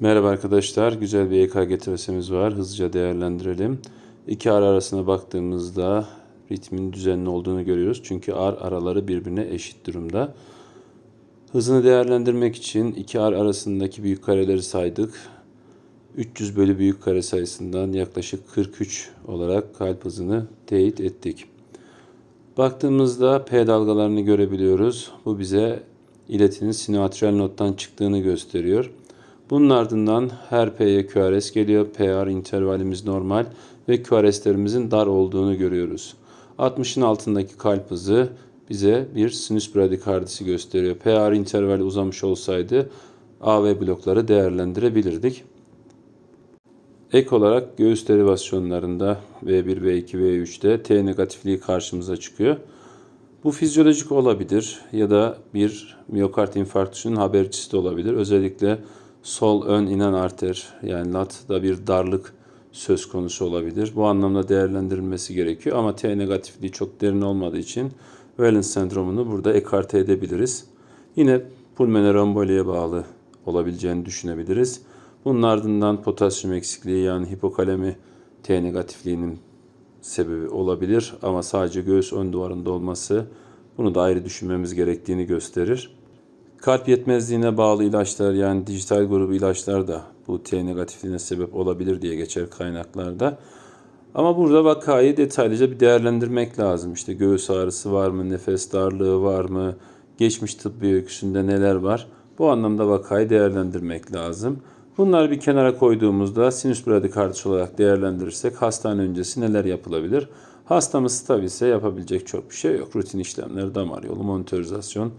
Merhaba arkadaşlar, güzel bir EKG travesimiz var. Hızlıca değerlendirelim. İki ar arasına baktığımızda ritmin düzenli olduğunu görüyoruz. Çünkü ar araları birbirine eşit durumda. Hızını değerlendirmek için iki ar arasındaki büyük kareleri saydık. 300 bölü büyük kare sayısından yaklaşık 43 olarak kalp hızını teyit ettik. Baktığımızda P dalgalarını görebiliyoruz. Bu bize iletinin sinoatrial nottan çıktığını gösteriyor. Bunun ardından her P'ye QRS geliyor. PR intervalimiz normal ve QRS'lerimizin dar olduğunu görüyoruz. 60'ın altındaki kalp hızı bize bir sinüs bradikardisi gösteriyor. PR intervali uzamış olsaydı AV blokları değerlendirebilirdik. Ek olarak göğüs derivasyonlarında V1, V2, V3'te T negatifliği karşımıza çıkıyor. Bu fizyolojik olabilir ya da bir miyokard infarktüsünün habercisi de olabilir. Özellikle sol ön inen arter yani latta bir darlık söz konusu olabilir. Bu anlamda değerlendirilmesi gerekiyor ama T negatifliği çok derin olmadığı için Wellens sendromunu burada ekarte edebiliriz. Yine pulmoner emboliye bağlı olabileceğini düşünebiliriz. Bunun ardından potasyum eksikliği yani hipokalemi T negatifliğinin sebebi olabilir ama sadece göğüs ön duvarında olması bunu da ayrı düşünmemiz gerektiğini gösterir. Kalp yetmezliğine bağlı ilaçlar yani dijital grubu ilaçlar da bu T negatifliğine sebep olabilir diye geçer kaynaklarda. Ama burada vakayı detaylıca bir değerlendirmek lazım. İşte göğüs ağrısı var mı, nefes darlığı var mı, geçmiş tıbbi öyküsünde neler var? Bu anlamda vakayı değerlendirmek lazım. Bunları bir kenara koyduğumuzda sinüs bradikardis olarak değerlendirirsek hastane öncesi neler yapılabilir? Hastamız stabilse yapabilecek çok bir şey yok. Rutin işlemler, damar yolu, monitorizasyon,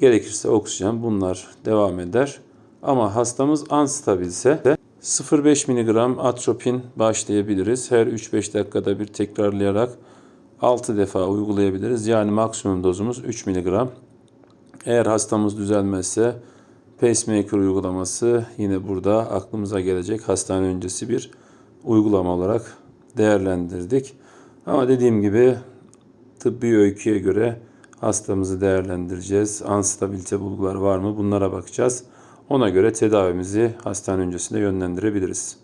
gerekirse oksijen bunlar devam eder. Ama hastamız anstabilse 0,5 mg atropin başlayabiliriz. Her 3-5 dakikada bir tekrarlayarak 6 defa uygulayabiliriz. Yani maksimum dozumuz 3 mg. Eğer hastamız düzelmezse pacemaker uygulaması yine burada aklımıza gelecek hastane öncesi bir uygulama olarak değerlendirdik. Ama dediğim gibi tıbbi öyküye göre hastamızı değerlendireceğiz. Anstabilite bulgular var mı bunlara bakacağız. Ona göre tedavimizi hastane öncesinde yönlendirebiliriz.